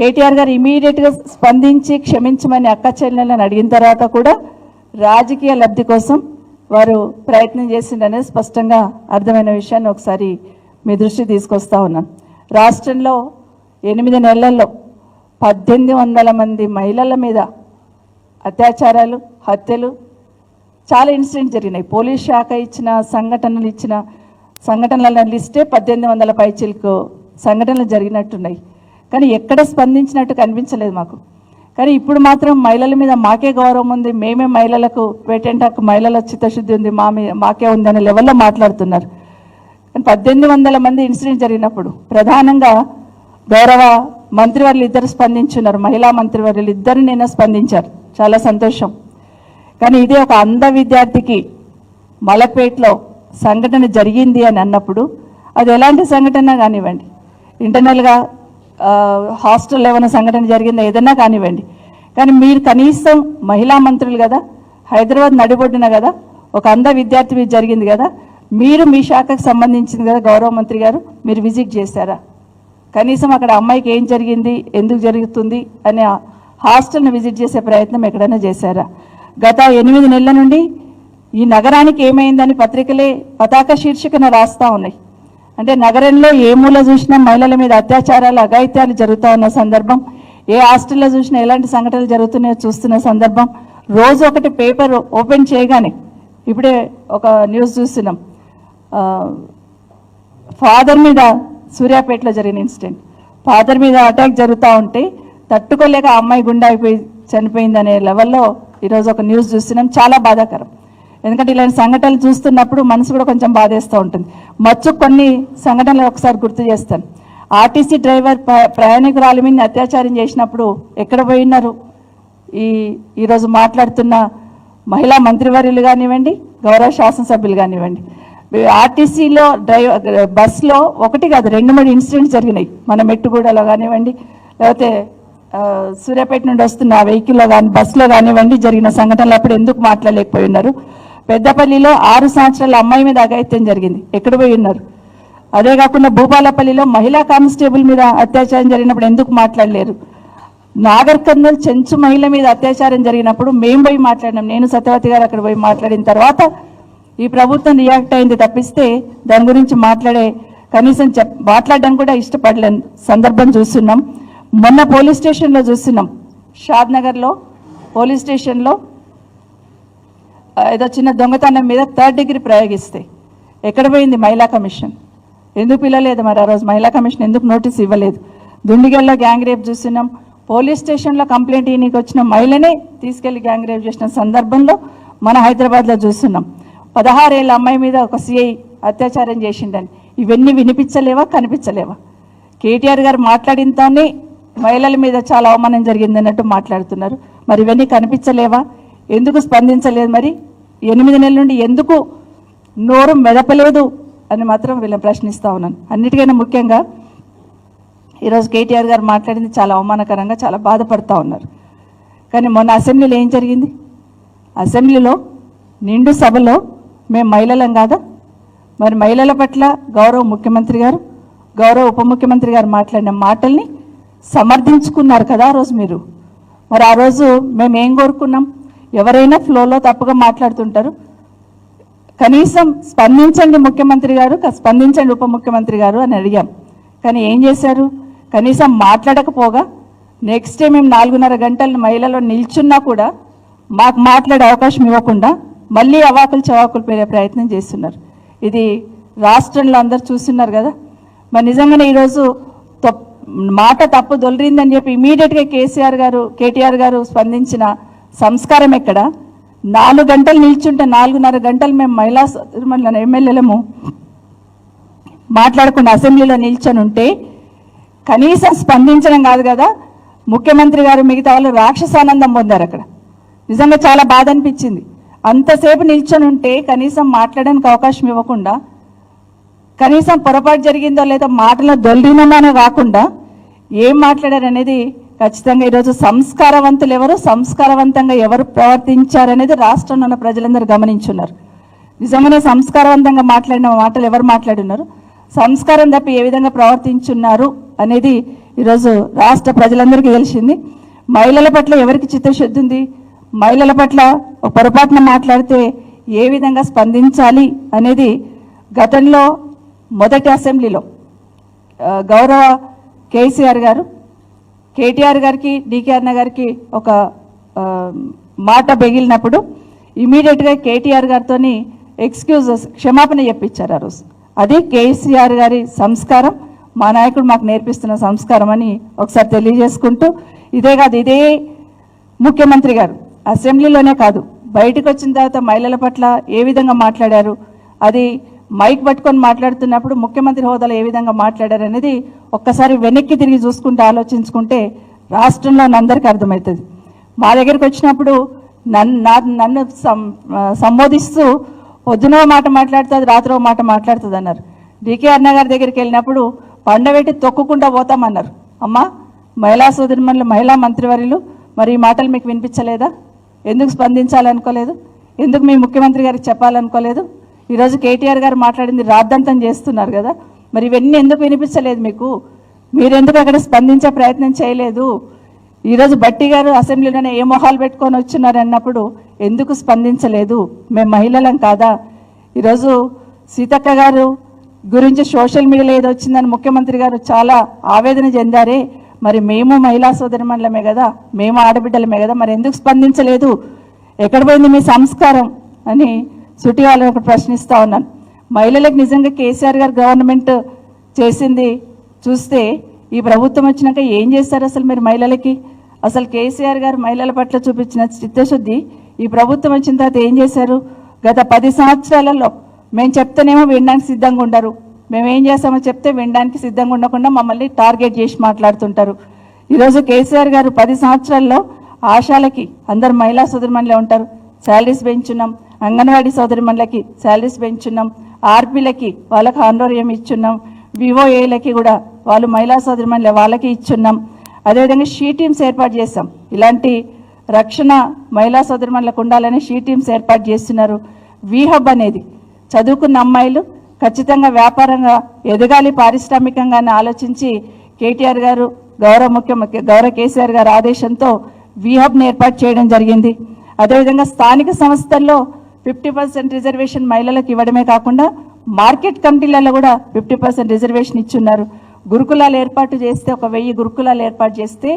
కేటీఆర్ గారు ఇమీడియట్గా స్పందించి క్షమించమని అక్క చెల్లెలను అడిగిన తర్వాత కూడా రాజకీయ లబ్ధి కోసం వారు ప్రయత్నం చేసిండనేది స్పష్టంగా అర్థమైన విషయాన్ని ఒకసారి మీ దృష్టి తీసుకొస్తా ఉన్నాను రాష్ట్రంలో ఎనిమిది నెలల్లో పద్దెనిమిది వందల మంది మహిళల మీద అత్యాచారాలు హత్యలు చాలా ఇన్సిడెంట్ జరిగినాయి. పోలీస్ శాఖ ఇచ్చిన సంఘటనలు ఇచ్చిన సంఘటనల లిస్టే పద్దెనిమిది వందల పైచిలకు సంఘటనలు జరిగినట్టున్నాయి. కానీ ఎక్కడ స్పందించినట్టు కనిపించలేదు మాకు. కానీ ఇప్పుడు మాత్రం మహిళల మీద మాకే గౌరవం ఉంది. మేమే మహిళలకు పేటెంట్ హక్కు మహిళల చిత్తశుద్ధి ఉంది. మా మాకే ఉంది అనే లెవెల్లో మాట్లాడుతున్నారు. కానీ పద్దెనిమిది వందల మంది ఇన్సిడెంట్ జరిగినప్పుడు ప్రధానంగా గౌరవ మంత్రివర్యులు ఇద్దరు స్పందించున్నారు. మహిళా మంత్రివర్యులు ఇద్దరు నిన్న స్పందించారు. చాలా సంతోషం. కానీ ఇదే ఒక అంధ విద్యార్థికి మలపేట్లో సంఘటన జరిగింది అని అన్నప్పుడు అది ఎలాంటి సంఘటన కానివ్వండి. ఇంటర్నల్గా హాస్టల్ ఏమైనా సంఘటన జరిగిందా? ఏదైనా కానివ్వండి. కానీ మీరు కనీసం మహిళా మంత్రులు కదా హైదరాబాద్ నడిబొడ్డున కదా ఒక అంద విద్యార్థి మీద జరిగింది కదా మీరు మీ శాఖకు సంబంధించింది కదా గౌరవ మంత్రి గారు మీరు విజిట్ చేశారా? కనీసం అక్కడ అమ్మాయికి ఏం జరిగింది ఎందుకు జరుగుతుంది అనే హాస్టల్ని విజిట్ చేసే ప్రయత్నం ఎక్కడైనా చేశారా? గత ఎనిమిది నెలల నుండి ఈ నగరానికి ఏమైందని పత్రికలే పతాక శీర్షికన రాస్తా ఉన్నాయి. అంటే నగరంలో ఏ మూల చూసినా మహిళల మీద అత్యాచారాలు అఘాయిత్యాలు జరుగుతూ ఉన్న సందర్భం ఏ హాస్టల్లో చూసినా ఎలాంటి సంఘటనలు జరుగుతున్నాయో చూస్తున్న సందర్భం రోజు ఒకటి పేపర్ ఓపెన్ చేయగానే ఇప్పుడే ఒక న్యూస్ చూస్తున్నాం. ఫాదర్ మీద సూర్యాపేటలో జరిగిన ఇన్సిడెంట్. ఫాదర్ మీద అటాక్ జరుగుతూ ఉంటే తట్టుకోలేక ఆ అమ్మాయి గుండె అయిపోయి చనిపోయిందనే లెవెల్లో ఈరోజు ఒక న్యూస్ చూస్తున్నాం. చాలా బాధాకరం. ఎందుకంటే ఇలాంటి సంఘటనలు చూస్తున్నప్పుడు మనసు కూడా కొంచెం బాధేస్తూ ఉంటుంది. మచ్చు కొన్ని సంఘటనలు ఒకసారి గుర్తు చేస్తాను. ఆర్టీసీ డ్రైవర్ ప్ర- మీద అత్యాచారం చేసినప్పుడు ఎక్కడ పోయినారు ఈ ఈరోజు మాట్లాడుతున్న మహిళా మంత్రివర్యులు కానివ్వండి గౌరవ శాసనసభ్యులు కానివ్వండి. ఆర్టీసీలో డ్రైవర్ బస్సులో ఒకటి కాదు రెండు మూడు ఇన్సిడెంట్స్ జరిగినాయి. మన మెట్టుగూడలో కానివ్వండి లేకపోతే సూర్యాపేట నుండి వస్తున్న వెహికల్లో కానీ బస్సులో కానివ్వండి జరిగిన సంఘటనలు అప్పుడు ఎందుకు మాట్లాడలేకపోయి ఉన్నారు? పెద్దపల్లిలో ఆరు సంవత్సరాల అమ్మాయి మీద అఘాయిత్యం జరిగింది. ఎక్కడ పోయి ఉన్నారు? అదే కాకుండా భూపాలపల్లిలో మహిళా కానిస్టేబుల్ మీద అత్యాచారం జరిగినప్పుడు ఎందుకు మాట్లాడలేరు? నాగర్ కర్నూల్ చెంచు మహిళ మీద అత్యాచారం జరిగినప్పుడు మేము పోయి మాట్లాడినాం. నేను సత్యవతి గారు అక్కడ పోయి మాట్లాడిన తర్వాత ఈ ప్రభుత్వం రియాక్ట్ అయింది తప్పిస్తే దాని గురించి మాట్లాడే కనీసం చెప్ మాట్లాడడానికి కూడా ఇష్టపడలేని సందర్భం చూస్తున్నాం. మొన్న పోలీస్ స్టేషన్లో చూస్తున్నాం. షాద్ నగర్లో పోలీస్ స్టేషన్లో ఏదో చిన్న దొంగతనం మీద థర్డ్ డిగ్రీ ప్రయోగిస్తే ఎక్కడ పోయింది మహిళా కమిషన్? ఎందుకు పిల్లలేదు మరి ఆ రోజు? మహిళా కమిషన్ ఎందుకు నోటీస్ ఇవ్వలేదు? దుండిగల్లో గ్యాంగ్ రేప్ చూస్తున్నాం. పోలీస్ స్టేషన్లో కంప్లైంట్ ఈయనకి వచ్చిన మహిళనే తీసుకెళ్ళి గ్యాంగ్ రేప్ చేసిన సందర్భంలో మన హైదరాబాద్లో చూస్తున్నాం. పదహారేళ్ళ అమ్మాయి మీద ఒక సిఐ అత్యాచారం చేసిండని ఇవన్నీ వినిపించలేవా కనిపించలేవా? కేటీఆర్ గారు మాట్లాడినతోనే మహిళల మీద చాలా అవమానం జరిగిందన్నట్టు మాట్లాడుతున్నారు. మరి ఇవన్నీ కనిపించలేవా? ఎందుకు స్పందించలేదు మరి? ఎనిమిది నెలల నుండి ఎందుకు నోరు మెదపలేదు అని మాత్రం వీళ్ళని ప్రశ్నిస్తూ ఉన్నాను. అన్నిటికైనా ముఖ్యంగా ఈరోజు కేటీఆర్ గారు మాట్లాడింది చాలా అవమానకరంగా చాలా బాధపడుతూ ఉన్నారు. కానీ మొన్న అసెంబ్లీలో ఏం జరిగింది? అసెంబ్లీలో నిండు సభలో మేము మహిళలం కాదా? మరి మహిళల పట్ల గౌరవ ముఖ్యమంత్రి గారు గౌరవ ఉప ముఖ్యమంత్రి గారు మాట్లాడిన మాటల్ని సమర్థించుకున్నారు కదా ఆ రోజు మీరు. మరి ఆ రోజు మేము ఏం కోరుకున్నాం? ఎవరైనా ఫ్లోలో తప్పుగా మాట్లాడుతుంటారు. కనీసం స్పందించండి ముఖ్యమంత్రి గారు స్పందించండి ఉప ముఖ్యమంత్రి గారు అని అడిగాం. కానీ ఏం చేశారు? కనీసం మాట్లాడకపోగా నెక్స్ట్ డే మేము నాలుగున్నర గంటలు మహిళలో నిల్చున్నా కూడా మాకు మాట్లాడే అవకాశం ఇవ్వకుండా మళ్ళీ అవాకులు చవాకులు పేరే ప్రయత్నం చేస్తున్నారు. ఇది రాష్ట్రంలో అందరు చూస్తున్నారు కదా. మరి నిజంగానే ఈరోజు మాట తప్పు దొలిరిందని చెప్పి ఇమీడియట్గా కేసీఆర్ గారు కేటీఆర్ గారు స్పందించిన సంస్కారం ఎక్కడ? నాలుగు గంటలు నిల్చుంటే నాలుగున్నర గంటలు మేము మహిళా మన ఎమ్మెల్యేలము మాట్లాడకుండా అసెంబ్లీలో నిల్చొని ఉంటే కనీసం స్పందించడం కాదు కదా? ముఖ్యమంత్రి గారు మిగతా వాళ్ళు రాక్షసానందం పొందారు అక్కడ. నిజంగా చాలా బాధ అనిపించింది. అంతసేపు నిల్చొని ఉంటే కనీసం మాట్లాడడానికి అవకాశం ఇవ్వకుండా కనీసం పొరపాటు జరిగిందో లేదో మాటలో దొల్లినమానో కాకుండా ఏం మాట్లాడారనేది ఖచ్చితంగా ఈరోజు సంస్కారవంతులు ఎవరు? సంస్కారవంతంగా ఎవరు ప్రవర్తించారనేది రాష్ట్రంలో ఉన్న ప్రజలందరూ గమనించున్నారు. నిజంగానే సంస్కారవంతంగా మాట్లాడిన మాటలు ఎవరు మాట్లాడున్నారు సంస్కారం తప్పి ఏ విధంగా ప్రవర్తించున్నారు అనేది ఈరోజు రాష్ట్ర ప్రజలందరికీ తెలిసింది. మహిళల పట్ల ఎవరికి చిత్తశుద్ధి ఉంది? మహిళల పట్ల పొరపాటున మాట్లాడితే ఏ విధంగా స్పందించాలి అనేది గతంలో మొదటి అసెంబ్లీలో గౌరవ కేసీఆర్ గారు కేటీఆర్ గారికి డీకే అన్న గారికి ఒక మాట బెగిలినప్పుడు ఇమీడియట్గా కేటీఆర్ గారితో ఎక్స్క్యూజెస్ క్షమాపణ చెప్పించారు ఆ రోజు. అది కేసీఆర్ గారి సంస్కారం. మా నాయకుడు మాకు నేర్పిస్తున్న సంస్కారం అని ఒకసారి తెలియజేసుకుంటూ ఇదే కాదు ఇదే ముఖ్యమంత్రి గారు అసెంబ్లీలోనే కాదు బయటకు వచ్చిన తర్వాత మహిళల పట్ల ఏ విధంగా మాట్లాడారు అది మైక్ పట్టుకొని మాట్లాడుతున్నప్పుడు ముఖ్యమంత్రి హోదాలో ఏ విధంగా మాట్లాడారు అనేది ఒక్కసారి వెనక్కి తిరిగి చూసుకుంటే ఆలోచించుకుంటే రాష్ట్రంలో అందరికీ అర్థమవుతుంది. మా దగ్గరికి వచ్చినప్పుడు నన్ను నా- నన్ను సం- సంబోధిస్తూ పొద్దునో మాట మాట్లాడుతుంది రాత్రి మాట మాట్లాడుతుంది అన్నారు. డికే అన్న గారి దగ్గరికి వెళ్ళినప్పుడు పండబెట్టి తొక్కుకుండా పోతామన్నారు. అమ్మా మహిళా సోదరిమణులు మహిళా మంత్రివర్యులు మరి ఈ మాటలు మీకు వినిపించలేదా? ఎందుకు స్పందించాలనుకోలేదు? ఎందుకు మీ ముఖ్యమంత్రి గారికి చెప్పాలనుకోలేదు? ఈరోజు కేటీఆర్ గారు మాట్లాడింది రాద్దంతం చేస్తున్నారు కదా. మరి ఇవన్నీ ఎందుకు వినిపించలేదు మీకు? మీరెందుకు అక్కడ స్పందించే ప్రయత్నం చేయలేదు? ఈరోజు బట్టి గారు అసెంబ్లీలోనే ఏ మొహాలు పెట్టుకొని వచ్చినారు అన్నప్పుడు ఎందుకు స్పందించలేదు? మేము మహిళలం కాదా? ఈరోజు సీతక్క గారు గురించి సోషల్ మీడియాలో ఏదో వచ్చిందని ముఖ్యమంత్రి గారు చాలా ఆవేదన చెందారే. మరి మేము మహిళా సోదరిమణులమే కదా? మేము ఆడబిడ్డలమే కదా? మరి ఎందుకు స్పందించలేదు? ఎక్కడ పోయింది మీ సంస్కారం? అని సుటి వాళ్ళని ఒకటి ప్రశ్నిస్తూ ఉన్నాను. మహిళలకు నిజంగా కేసీఆర్ గారు గవర్నమెంట్ చేసింది చూస్తే ఈ ప్రభుత్వం వచ్చినాక ఏం చేస్తారు అసలు మీరు మహిళలకి? అసలు కేసీఆర్ గారు మహిళల పట్ల చూపించిన చిత్తశుద్ధి ఈ ప్రభుత్వం వచ్చిన తర్వాత ఏం చేశారు? గత పది సంవత్సరాలలో మేము చెప్తేనేమో వినడానికి సిద్ధంగా ఉండరు. మేము ఏం చేస్తామో చెప్తే వినడానికి సిద్ధంగా ఉండకుండా మమ్మల్ని టార్గెట్ చేసి మాట్లాడుతుంటారు. ఈరోజు కేసీఆర్ గారు పది సంవత్సరాల్లో ఆశాలకి అందరు మహిళా సుదర్మణిలో ఉంటారు. శాలరీస్ పెంచున్నాం. అంగన్వాడీ సోదరిమణులకి శాలరీస్ పెంచున్నాం ఆర్పీలకి వాళ్ళకి హానోరియం ఇచ్చున్నాం వివోఏలకి కూడా వాళ్ళు మహిళా సోదరిమణులే వాళ్ళకి ఇచ్చున్నాం. అదేవిధంగా షీ టీమ్స్ ఏర్పాటు చేస్తాం ఇలాంటి రక్షణ మహిళా సోదరిమణులకు ఉండాలని షీ టీమ్స్ ఏర్పాటు చేస్తున్నారు. వీహబ్ అనేది చదువుకున్న అమ్మాయిలు ఖచ్చితంగా వ్యాపారంగా ఎదగాలి పారిశ్రామికంగా ఆలోచించి కేటీఆర్ గారు గౌరవ ముఖ్యమంత్రి గౌరవ కేసీఆర్ గారు ఆదేశంతో వీహబ్ని ఏర్పాటు చేయడం జరిగింది. అదేవిధంగా స్థానిక సంస్థల్లో ఫిఫ్టీ పర్సెంట్ రిజర్వేషన్ మహిళలకు ఇవ్వడమే కాకుండా మార్కెట్ కమిటీలలో కూడా ఫిఫ్టీ పర్సెంట్ రిజర్వేషన్ ఇచ్చున్నారు. గురుకులాలు ఏర్పాటు చేస్తే ఒక వెయ్యి గురుకులాలు ఏర్పాటు చేస్తే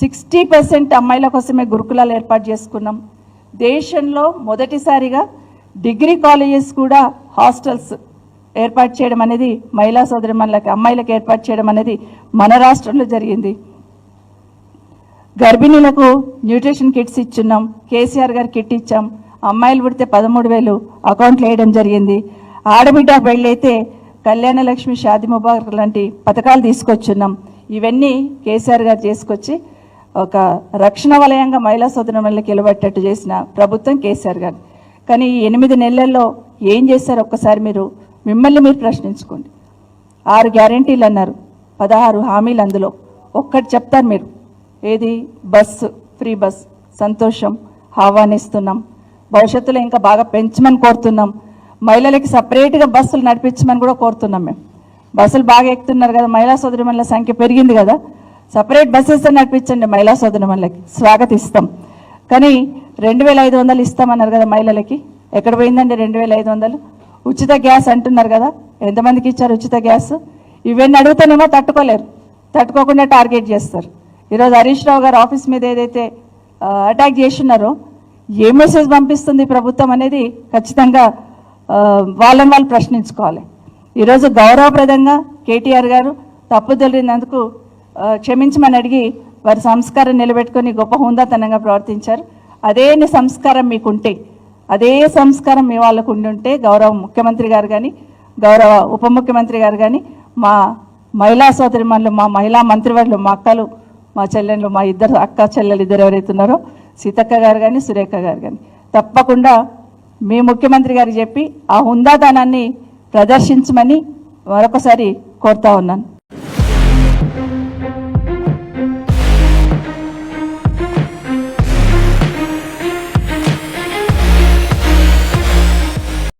సిక్స్టీ పర్సెంట్ అమ్మాయిల కోసమే గురుకులాలు ఏర్పాటు చేసుకున్నాం. దేశంలో మొదటిసారిగా డిగ్రీ కాలేజెస్ కూడా హాస్టల్స్ ఏర్పాటు చేయడం అనేది మహిళా సోదరిమణులకి అమ్మాయిలకు ఏర్పాటు చేయడం అనేది మన రాష్ట్రంలో జరిగింది. గర్భిణీలకు న్యూట్రిషన్ కిట్స్ ఇచ్చున్నాం. కేసీఆర్ గారు కిట్ ఇచ్చాం. అమ్మాయిలు పుడితే పదమూడు వేలు అకౌంట్లు వేయడం జరిగింది. ఆడబిడ్డ పెళ్ళైతే కళ్యాణలక్ష్మి షాది ముబారక్ లాంటి పథకాలు తీసుకొచ్చున్నాం. ఇవన్నీ కేసీఆర్ గారు చేసుకొచ్చి ఒక రక్షణ వలయంగా మహిళా సోదరులకు నిలబెట్టేట్టు చేసిన ప్రభుత్వం కేసీఆర్ గారు. కానీ ఈ ఎనిమిది నెలల్లో ఏం చేశారు ఒక్కసారి మీరు మిమ్మల్ని మీరు ప్రశ్నించుకోండి. ఆరు గ్యారంటీలు అన్నారు. పదహారు హామీలు అందులో. ఒక్కటి చెప్తారు మీరు. ఏది? బస్సు. Free bus. సంతోషం. ఆహ్వానిస్తున్నాం. భవిష్యత్తులో ఇంకా బాగా పెంచమని కోరుతున్నాం. మహిళలకి సపరేట్గా బస్సులు నడిపించమని కూడా కోరుతున్నాం మేము. బస్సులు బాగా ఎక్కుతున్నారు కదా మహిళా సోదరిమణుల సంఖ్య పెరిగింది కదా. సపరేట్ బస్సెస్ నడిపించండి మహిళా సోదరిమణులకి. స్వాగతిస్తాం. కానీ రెండు వేల ఐదు వందలు ఇస్తామన్నారు కదా మహిళలకి. ఎక్కడ పోయిందండి రెండు వేల ఐదు వందలు? ఉచిత గ్యాస్ అంటున్నారు కదా. ఎంతమందికి ఇచ్చారు ఉచిత గ్యాస్? ఇవన్నీ అడుగుతానేమో తట్టుకోలేరు. తట్టుకోకుండా టార్గెట్ చేస్తారు. ఈరోజు హరీష్ రావు గారు ఆఫీస్ మీద ఏదైతే అటాక్ చేస్తున్నారో ఏ మెసేజ్ పంపిస్తుంది ప్రభుత్వం అనేది ఖచ్చితంగా వాళ్ళని వాళ్ళు ప్రశ్నించుకోవాలి. ఈరోజు గౌరవప్రదంగా కేటీఆర్ గారు తప్పు దొరికినందుకు క్షమించమని అడిగి వారి సంస్కారం నిలబెట్టుకొని గొప్ప హుందాతనంగా ప్రవర్తించారు. అదే సంస్కారం మీకుంటే అదే సంస్కారం మీ వాళ్ళకు ఉండుంటే గౌరవ ముఖ్యమంత్రి గారు కానీ గౌరవ ఉప ముఖ్యమంత్రి గారు కానీ మా మహిళా సోదరిమణులు మా మహిళా మంత్రివర్యులు మా అక్కలు మా చెల్లెళ్ళు మా ఇద్దరు అక్క చెల్లెలు ఇద్దరు ఎవరైతే ఉన్నారో సీతక్క గారు కానీ సురేఖ గారు కానీ తప్పకుండా మీ ముఖ్యమంత్రి గారికి చెప్పి ఆ హుందాతనాన్ని ప్రదర్శించమని మరొకసారి కోరుతా ఉన్నాను.